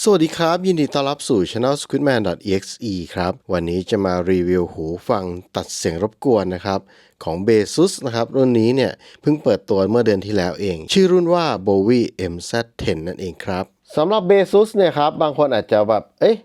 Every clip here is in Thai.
สวัสดีครับ ยินดีต้อนรับสู่ Channel squidman.exe ครับ วันนี้จะมารีวิวหูฟังตัดเสียงรบกวนนะครับ ของ Besus นะครับ รุ่นนี้เนี่ยเพิ่งเปิดตัวเมื่อเดือนที่แล้วเอง ชื่อรุ่นว่า Bowie MZ10 นั่นเองครับสำหรับ Besus เนี่ยครับ บางคนอาจจะแบบ เอ๊ะ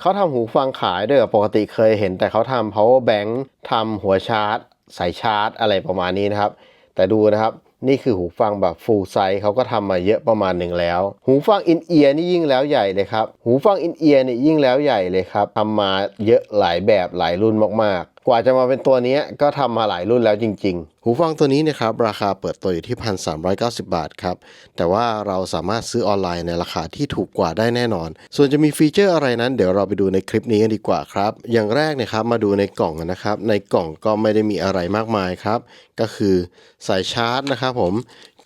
เขาทำหูฟังขายด้วยปกติเคยเห็น แต่เขาทำ power bank ทำหัวชาร์จสายชาร์จ อะไรประมาณนี้นะครับ แต่ดูนะครับ นี่คือหูฟังแบบ full size เขาก็ทำมาเยอะประมาณหนึ่งแล้ว หูฟังอินเอียร์นี่ยิ่งแล้วใหญ่เลยครับ หูฟังอินเอียร์นี่ยิ่งแล้วใหญ่เลยครับทำมาเยอะหลายแบบหลายรุ่นมากๆ กว่าจะมาเป็นตัวนี้ก็ทำมาหลายรุ่นแล้วจริง ๆ หูฟังตัวนี้นะครับราคาเปิดตัวอยู่ที่ 1,390 บาทครับ แต่ว่าเราสามารถซื้อออนไลน์ในราคาที่ถูกกว่าได้แน่นอน ส่วนจะมีฟีเจอร์อะไรนั้น เดี๋ยวเราไปดูในคลิปนี้กันดีกว่าครับ อย่างแรกนะครับมาดูในกล่องนะครับ ในกล่องก็ไม่ได้มีอะไรมากมายครับ ก็คือสายชาร์จนะครับผม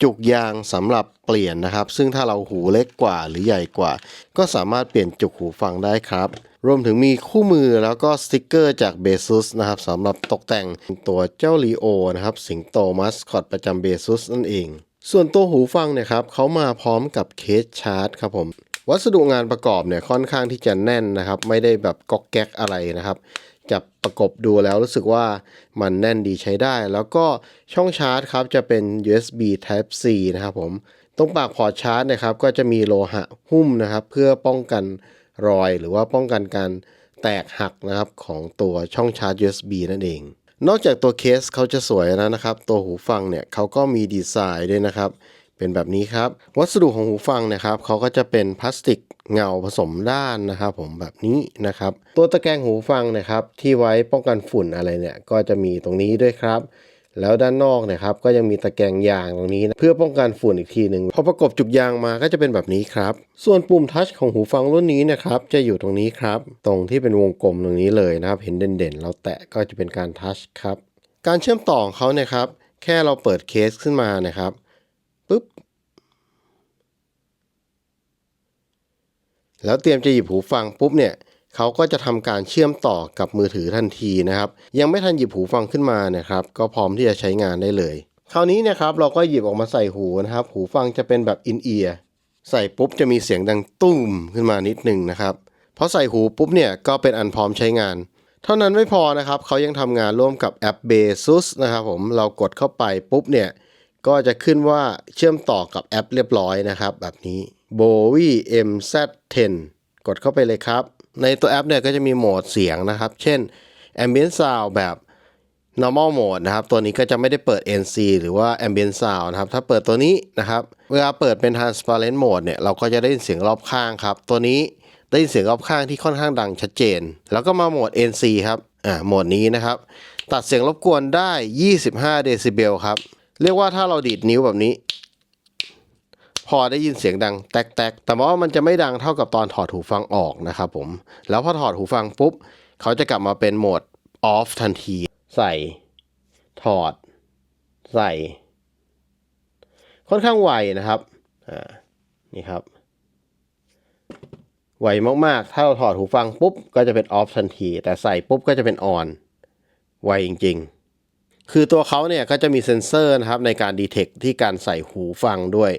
จุกยางสำหรับเปลี่ยนนะครับ ซึ่งถ้าเราหูเล็กกว่าหรือใหญ่กว่า ก็สามารถเปลี่ยนจุกหูฟังได้ครับ รวมถึงมีคู่มือแล้วก็สติกเกอร์จากเบซุสนะครับสำหรับตกแต่งตัวเจ้าลีโอนะครับ สิงโตมัสคอตประจำเบซุสนั่นเอง ส่วนตัวหูฟังเนี่ยครับเขามาพร้อมกับเคสชาร์จครับผม วัสดุงานประกอบเนี่ยค่อนข้างที่จะแน่นนะครับ ไม่ได้แบบก๊อกแก๊กอะไรนะครับจับประกบดูแล้วรู้สึกว่ามันแน่นดีใช้ได้ แล้วก็ช่องชาร์จครับจะเป็น USB Type C นะครับผม ตรงปากพอร์ตชาร์จนะครับก็จะมีโลหะหุ้มนะครับ เพื่อป้องกัน รอย หรือว่าป้องกันการแตกหักนะครับของตัวช่องชาร์จ USB นั่นเอง นอกจากตัวเคสเขาจะสวยแล้วนะครับ ตัวหูฟังเนี่ยเขาก็มีดีไซน์ด้วยนะครับ เป็นแบบนี้ครับ วัสดุของหูฟังนะครับเขาก็จะเป็นพลาสติกเงาผสมด้านนะครับผมแบบนี้นะครับ ตัวตะแกรงหูฟังนะครับที่ไว้ป้องกันฝุ่นอะไรเนี่ยก็จะมีตรงนี้ด้วยครับ แล้วด้านนอกนะครับก็ยังมีตะแกรงยางตรงนี้นะเพื่อป้องกันฝุ่นอีกทีหนึ่งพอประกบจุกยางมาก็จะเป็นแบบนี้ครับ ส่วนปุ่มทัชของหูฟังรุ่นนี้นะครับจะอยู่ตรงนี้ครับ ตรงที่เป็นวงกลมตรงนี้เลยนะครับ เห็นเด่นๆ เราแตะก็จะเป็นการทัชครับ การเชื่อมต่อของเขาเนี่ยครับ แค่เราเปิดเคสขึ้นมานะครับปุ๊บแล้วเตรียมจะหยิบหูฟังปุ๊บเนี่ย เขาก็จะทำการเชื่อมต่อกับมือถือทันทีนะครับ ยังไม่ทันหยิบหูฟังขึ้นมานะครับ ก็พร้อมที่จะใช้งานได้เลย คราวนี้นะครับเราก็หยิบออกมาใส่หูนะครับ หูฟังจะเป็นแบบอินเอียร์ใส่ปุ๊บจะมีเสียงดังตุ้มขึ้นมานิดหนึงนะครับพอใส่หูปุ๊บเนี่ยก็เป็นอันพร้อมใช้งาน เท่านั้นไม่พอนะครับเขายังทำงานร่วมกับแอป Besus นะครับผมเรากดเข้าไปปุ๊บเนี่ยก็จะขึ้นว่าเชื่อมต่อกับแอปเรียบร้อยนะครับ แบบนี้ Bowie MZ10 กดเข้าไปเลยครับ ในตัวแอปเนี่ยก็จะมีโหมดเสียงนะครับ เช่น Ambient Sound แบบ normal mode นะครับ ตัวนี้ก็จะไม่ได้เปิด NC หรือว่า ambient sound นะครับ ถ้าเปิดตัวนี้นะครับ เวลาเปิดเป็น transparent mode เนี่ย เราก็จะได้ยินเสียงรอบข้างครับ ตัวนี้ได้ยินเสียงรอบข้างที่ค่อนข้างดังชัดเจน แล้วก็มาโหมด NC ครับ อ่า โหมดนี้นะครับ ตัดเสียงรบกวนได้ 25 เดซิเบลครับ เรียกว่าถ้าเราดีดนิ้วแบบนี้ อได้ยินเสียงดังแตกๆแต่ว่ามันจะไม่ดังเท่ากับตอนถอดหูฟังออกนะครับผม แล้วพอถอดหูฟังปุ๊บ เขาจะกลับมาเป็นโหมด off ทันที ใส่ ถอด ใส่ ค่อนข้างไวนะครับ อ่า นี่ครับ ไวมากๆ ถ้าเราถอดหูฟังปุ๊บ ก็จะเป็น off ทันที แต่ใส่ปุ๊บก็จะเป็น on ไวจริง ๆคือตัวเขาเนี่ยก็จะมีเซ็นเซอร์นะครับในการดีเทคที่การใส่หูฟังด้วย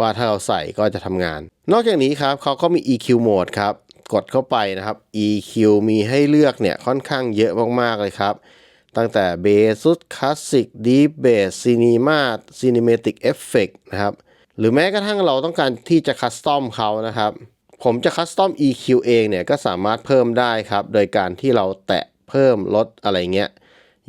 ว่าถ้าเราใส่ก็จะทำงาน นอกจากนี้ครับเขาก็มี EQ mode ครับ กดเข้าไปนะครับ EQ มีให้เลือกเนี่ยค่อนข้างเยอะมากๆเลยครับ ตั้งแต่เบสุดคลาสสิกดีเบสซีนีมาซีนิเมติกเอฟเฟกนะครับ หรือแม้กระทั่งเราต้องการที่จะคัสตอมเขานะครับ ผมจะคัสตอม EQ เองเนี่ยก็สามารถเพิ่มได้ครับ โดยการที่เราแตะเพิ่มลดอะไรเงี้ย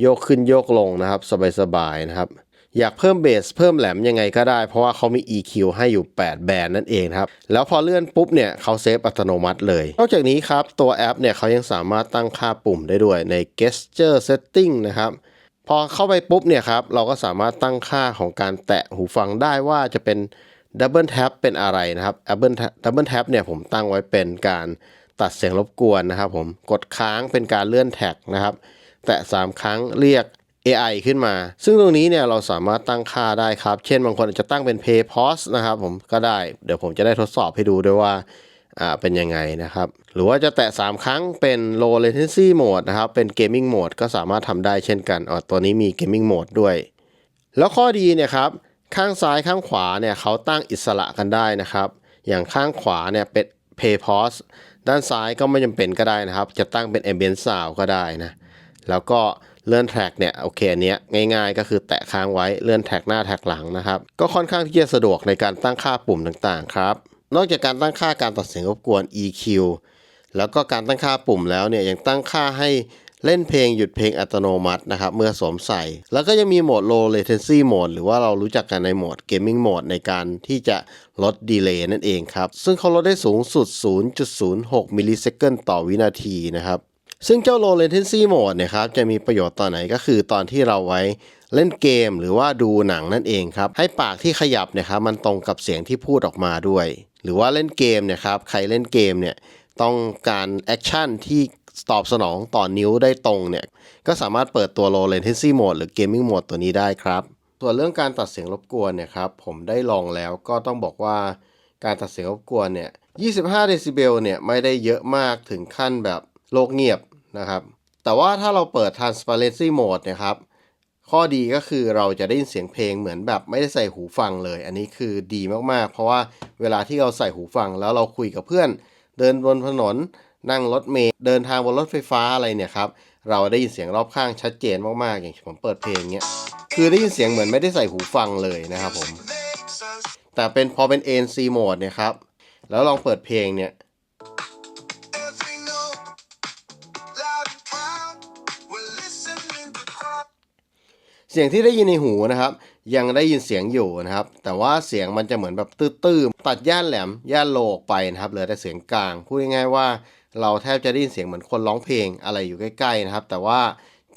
โยกขึ้นโยกลงนะครับ สบายๆนะครับ อยากเพิ่มเบสเพิ่มแหลมยังไงก็ได้ เพราะว่าเขามี EQ ให้อยู่ 8 แบนด์นั่นเองครับ แล้วพอเลื่อนปุ๊บเนี่ยเขาเซฟอัตโนมัติเลย นอกจากนี้ครับตัวแอปเนี่ยเขายังสามารถตั้งค่าปุ่มได้ด้วยใน gesture setting นะครับพอเข้าไปปุ๊บเนี่ยครับเราก็สามารถตั้งค่าของการแตะหูฟังได้ว่าจะเป็น Double Tap เป็นอะไรนะครับ Double Tap Double Tap เนี่ยผมตั้งไว้เป็นการตัดเสียงรบกวนนะครับผมกดค้างเป็นการเลื่อนแท็กนะครับ แตะ 3 ครั้งเรียก AI ขึ้นมา ซึ่งตรงนี้เนี่ยเราสามารถตั้งค่าได้ครับ เช่นบางคนอาจจะตั้งเป็น Pay Pause นะครับผมก็ได้ เดี๋ยวผมจะได้ทดสอบให้ดูด้วยว่าอ่าเป็นยังไงนะครับ หรือว่าจะแตะ 3 ครั้งเป็น Low Latency Mode นะครับ เป็น Gaming Mode ก็สามารถทำได้เช่นกันอ๋อตัวนี้มี Gaming Mode ด้วย แล้วข้อดีเนี่ยครับ ข้างซ้ายข้างขวาเนี่ยเขาตั้งอิสระกันได้นะครับ อย่างข้างขวาเนี่ยเป็น Play Pause ด้านซ้ายก็ไม่จำเป็นก็ได้นะครับ จะตั้งเป็น Ambient Sound ก็ได้นะ แล้วก็ เลื่อนแท็กเนี่ยโอเคอันเนี้ยง่ายๆ ก็คือแตะค้างไว้เลื่อนแท็กหน้าแท็กหลังนะครับ ก็ค่อนข้างที่จะสะดวกในการตั้งค่าปุ่มต่างๆครับ นอกจากการตั้งค่าการตัดเสียงรบกวน EQ แล้วก็การตั้งค่าปุ่มแล้วเนี่ยยังตั้งค่าให้เล่นเพลงหยุดเพลงอัตโนมัตินะครับเมื่อสวมใส่ แล้วก็ยังมีโหมด low latency mode หรือว่าเรารู้จักกันในโหมด gaming mode ในการที่จะลดดีเลย์นั่นเองครับ ซึ่งเขาลดได้สูงสุด 0.06 มิลลิเซคันต่อวินาทีนะครับ ซึ่งเจ้า low latency mode เนี่ยครับจะมีประโยชน์ตอนไหนก็คือตอนที่เราไว้เล่นเกมหรือว่าดูหนังนั่นเองครับ ให้ปากที่ขยับเนี่ยครับมันตรงกับเสียงที่พูดออกมาด้วย หรือว่าเล่นเกมเนี่ยครับใครเล่นเกมเนี่ยต้องการแอคชั่นที่ตอบสนองต่อนิ้วได้ตรงเนี่ยก็สามารถเปิดตัว low latency mode หรือ gaming mode ตัวนี้ได้ครับส่วนเรื่องการตัดเสียงรบกวนเนี่ยครับผมได้ลองแล้วก็ต้องบอกว่าการตัดเสียงรบกวนเนี่ย 25 เดซิเบลเนี่ยไม่ได้เยอะมากถึงขั้นแบบโลกเงียบ นะครับ แต่ว่าถ้าเราเปิด transparency mode เนะครับ ข้อดีก็คือเราจะได้ยินเสียงเพลงเหมือนแบบไม่ได้ใส่หูฟังเลย อันนี้คือดีมากๆ เพราะว่าเวลาที่เราใส่หูฟังแล้วเราคุยกับเพื่อน เดินบนถนน นั่งรถเมล์เดินทางบนรถไฟฟ้าอะไรเนี่ยครับ เราได้ยินเสียงรอบข้างชัดเจนมากๆ อย่างผมเปิดเพลงเนี้ย คือได้ยินเสียงเหมือนไม่ได้ใส่หูฟังเลยนะครับผม แต่เป็นพอเป็น ANC mode เนี่ยครับ แล้วลองเปิดเพลงเนี่ย เสียงที่ได้ยินในหูนะครับ ยังได้ยินเสียงอยู่นะครับ แต่ว่าเสียงมันจะเหมือนแบบตื้อๆตัดย่านแหลมย่านโลออกไปนะครับเหลือแต่เสียงกลางพูดง่ายๆว่า เราแทบจะได้ยินเสียงเหมือนคนร้องเพลงอะไรอยู่ใกล้ๆนะครับ แต่ว่า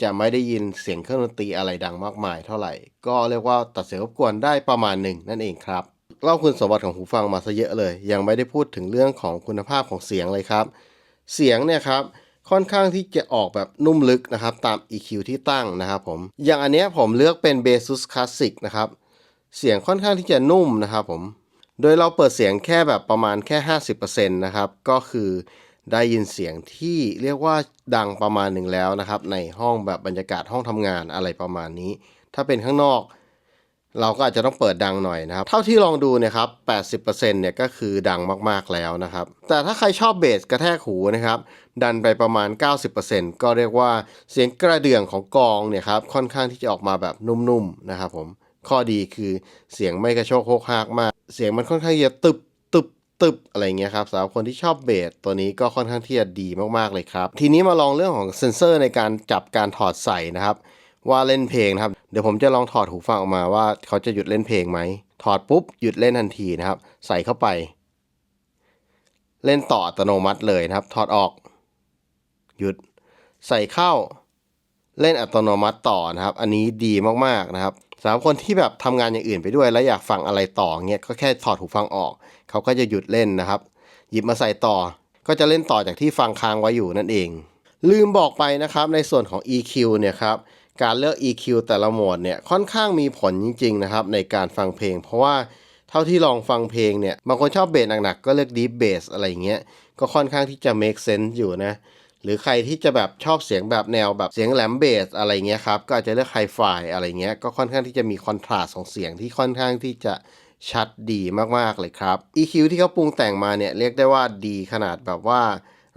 จะไม่ได้ยินเสียงเครื่องดนตรีอะไรดังมากมายเท่าไหร่ ก็เรียกว่าตัดเสียงรบกวนได้ประมาณหนึ่งนั่นเองครับเล่าคุณสมบัติของหูฟังมาซะเยอะเลย ยังไม่ได้พูดถึงเรื่องของคุณภาพของเสียงเลยครับ เสียงเนี่ยครับ ค่อนข้างที่จะออกแบบนุ่มลึกนะครับตาม EQ ที่ตั้งนะครับผม อย่างอันเนี้ยผมเลือกเป็น Basus Classic นะครับ เสียงค่อนข้างที่จะนุ่มนะครับผม โดยเราเปิดเสียงแค่แบบประมาณแค่ 50%นะครับ ก็คือได้ยินเสียงที่เรียกว่าดังประมาณหนึ่งแล้วนะครับ ในห้องแบบบรรยากาศห้องทำงานอะไรประมาณนี้ ถ้าเป็นข้างนอก เราก็อาจจะต้องเปิดดังหน่อยนะครับ เท่าที่ลองดูเนะครับ 80%เนี่ยก็คือดังมากๆแล้วนะครับ แต่ถ้าใครชอบเบสกระแทกหูนะครับ ดันไปประมาณ 90%ก็เรียกว่าเสียงกระเดื่องของกองเนี่ยครับค่อนข้างที่จะออกมาแบบนุ่มๆนะครับผม ข้อดีคือเสียงไม่กระโชกโคกฮากมาก เสียงมันค่อนข้างจะตึบตึบตึบอะไรเงี้ยครับสำหรับคนที่ชอบเบสตัวนี้ก็ค่อนข้างที่จะดีมากๆเลยครับ ทีนี้มาลองเรื่องของเซนเซอร์ในการจับการถอดใส่นะครับ ว่าเล่นเพลงนะครับ เดี๋ยวผมจะลองถอดหูฟังออกมาว่าเขาจะหยุดเล่นเพลงไหม ถอดปุ๊บหยุดเล่นทันทีนะครับ ใส่เข้าไป เล่นต่ออัตโนมัติเลยนะครับ ถอดออก หยุด ใส่เข้า เล่นอัตโนมัติต่อนะครับ อันนี้ดีมากๆนะครับสำหรับคนที่แบบทำงานอย่างอื่นไปด้วย แล้วอยากฟังอะไรต่อเงี้ยก็แค่ถอดหูฟังออก เขาก็จะหยุดเล่นนะครับ หยิบมาใส่ต่อ ก็จะเล่นต่อจากที่ฟังค้างไว้อยู่นั่นเอง ลืมบอกไปนะครับในส่วนของ EQ เนี่ยครับ การเลือก EQ แต่ละโหมดเนี่ยค่อนข้างมีผลจริง ๆ นะครับในการฟังเพลง เพราะว่าเท่าที่ลองฟังเพลงเนี่ยบางคนชอบเบสหนักๆก็เลือก deep bass อะไรอย่างเงี้ยก็ค่อนข้างที่จะ make sense อยู่นะหรือใครที่จะแบบชอบเสียงแบบแนวแบบเสียงแหลมเบสอะไรเงี้ยครับก็อาจจะเลือกไฮไฟอะไรเงี้ยก็ค่อนข้างที่จะมีคอนทราสของเสียงที่ค่อนข้างที่จะชัดดีมากๆเลยครับ EQ ที่เขาปรุงแต่งมาเนี่ยเรียกได้ว่าดีขนาดแบบว่า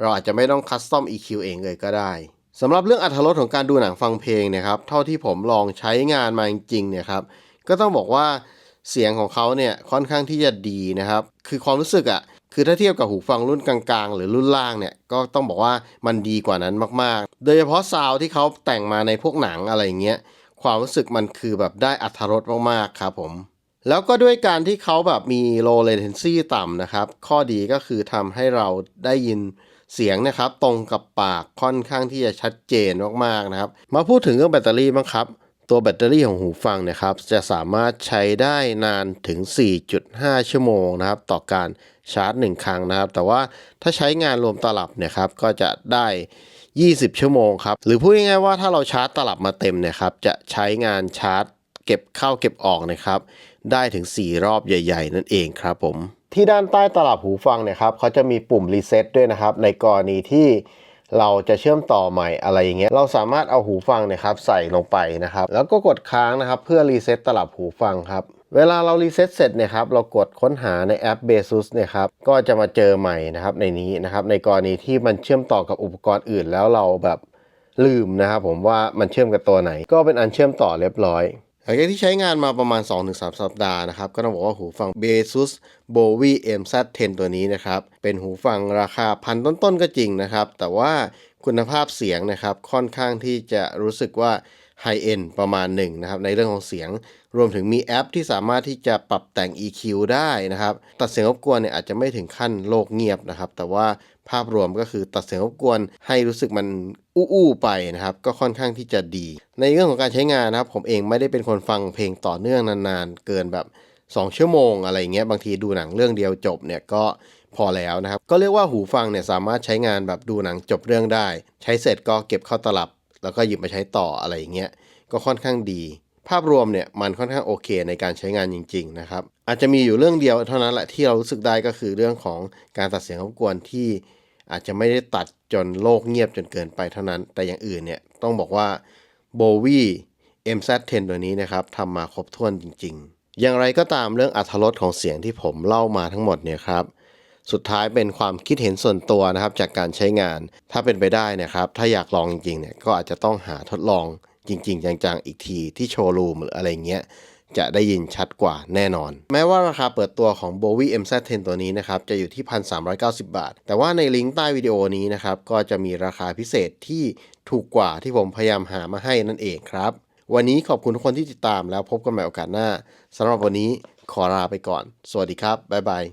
เราอาจจะไม่ต้องคัสตอม EQ เองเลยก็ได้ สำหรับเรื่องอัตรสของการดูหนังฟังเพลงเนะครับเท่าที่ผมลองใช้งานมาจริงๆเนี่ยครับก็ต้องบอกว่าเสียงของเขาเนี่ยค่อนข้างที่จะดีนะครับ คือความรู้สึกอะคือถ้าเทียบกับหูฟังรุ่นกลางๆ หรือรุ่นล่างเนี่ยก็ต้องบอกว่ามันดีกว่านั้นมากๆ โดยเฉพาะซาวด์ที่เขาแต่งมาในพวกหนังอะไรเงี้ยความรู้สึกมันคือแบบได้อัธรสมากๆครับผม แล้วก็ด้วยการที่เขาแบบมี low latency ต่ำนะครับ ข้อดีก็คือทำให้เราได้ยิน เสียงนะครับตรงกับปากค่อนข้างที่จะชัดเจนมากๆนะครับ มาพูดถึงเรื่องแบตเตอรี่บ้างครับตัวแบตเตอรี่ของหูฟังนะครับ จะสามารถใช้ได้นานถึง 4.5 ชั่วโมงนะครับ ต่อการชาร์จ 1 ครั้งนะครับ แต่ว่าถ้าใช้งานรวมตลับเนี่ยครับก็จะได้ 20 ชั่วโมงครับ หรือพูดง่ายๆว่าถ้าเราชาร์จตลับมาเต็มเนี่ยครับ จะใช้งานชาร์จ เก็บเข้าเก็บออกนะครับ ได้ถึง 4 รอบใหญ่ ๆ นั่นเองครับผม ที่ด้านใต้ตลับหูฟังเนี่ยครับเขาจะมีปุ่มรีเซ็ตด้วยนะครับ ในกรณีที่เราจะเชื่อมต่อใหม่อะไรอย่างเงี้ย เราสามารถเอาหูฟังเนี่ยครับใส่ลงไปนะครับ แล้วก็กดค้างนะครับ เพื่อรีเซ็ตตลับหูฟังครับ เวลาเรารีเซ็ตเสร็จเนี่ยครับ เรากดค้นหาในแอป Besus เนี่ยครับ ก็จะมาเจอใหม่นะครับในนี้นะครับ ในกรณีที่มันเชื่อมต่อกับอุปกรณ์อื่น แล้วเราแบบลืมนะครับผมว่ามันเชื่อมกับตัวไหน ก็เป็นอันเชื่อมต่อเรียบร้อย ลังจากที่ใช้งานมาประมาณ 2-3 สัปดาห์นะครับ ก็ต้องบอกว่าหูฟัง Besus Bowie MZ10 ตัวนี้นะครับ เป็นหูฟังราคาพันต้นๆก็จริงนะครับ แต่ว่า คุณภาพเสียงนะครับ ค่อนข้างที่จะรู้สึกว่าไฮเอ็นประมาณหนึ่งนะครับ ในเรื่องของเสียง รวมถึงมีแอปที่สามารถที่จะปรับแต่ง EQ ได้นะครับ ตัดเสียงรบกวนเนี่ยอาจจะไม่ถึงขั้นโลกเงียบนะครับ แต่ว่าภาพรวมก็คือตัดเสียงรบกวนให้รู้สึกมันอู้ๆไปนะครับ ก็ค่อนข้างที่จะดี ในเรื่องของการใช้งานนะครับ ผมเองไม่ได้เป็นคนฟังเพลงต่อเนื่องนานๆ เกินแบบ 2 ชั่วโมงอะไรเงี้ยบางทีดูหนังเรื่องเดียวจบเนี่ยก็ พอแล้วนะครับ ก็เรียกว่าหูฟังเนี่ยสามารถใช้งานแบบดูหนังจบเรื่องได้ ใช้เสร็จก็เก็บเข้าตลับ แล้วก็หยิบมาใช้ต่ออะไรอย่างเงี้ยก็ค่อนข้างดี ภาพรวมเนี่ยมันค่อนข้างโอเคในการใช้งานจริง ๆ นะครับ อาจจะมีอยู่เรื่องเดียวเท่านั้นแหละที่เรารู้สึกได้ก็คือเรื่องของการตัดเสียงรบกวนที่อาจจะไม่ได้ตัดจนโลกเงียบจนเกินไปเท่านั้น แต่อย่างอื่นเนี่ยต้องบอกว่า b o w i MZ10 ตัวนี้นะครับทำมาครบถ้วนจริง ๆ อย่างไรก็ตามเรื่องอัตรสของเสียงที่ผมเล่ามาทั้งหมดเนี่ยครับ สุดท้ายเป็นความคิดเห็นส่วนตัวนะครับจากการใช้งาน ถ้าเป็นไปได้นะครับ ถ้าอยากลองจริงๆเนี่ยก็อาจจะต้องหาทดลองจริง ๆ จังๆ อีกทีที่โชว์รูมหรืออะไรเงี้ยจะได้ยินชัดกว่าแน่นอน แม้ว่าราคาเปิดตัวของ Bowie MZ10 ตัวนี้นะครับ จะอยู่ที่ 1,390 บาท แต่ว่าในลิงก์ใต้วิดีโอนี้นะครับ ก็จะมีราคาพิเศษที่ถูกกว่าที่ผมพยายามหามาให้นั่นเองครับ วันนี้ขอบคุณทุกคนที่ติดตามแล้วพบกันใหม่โอกาสหน้าสำหรับวันนี้ขอลาไปก่อน สวัสดีครับ บ๊ายบาย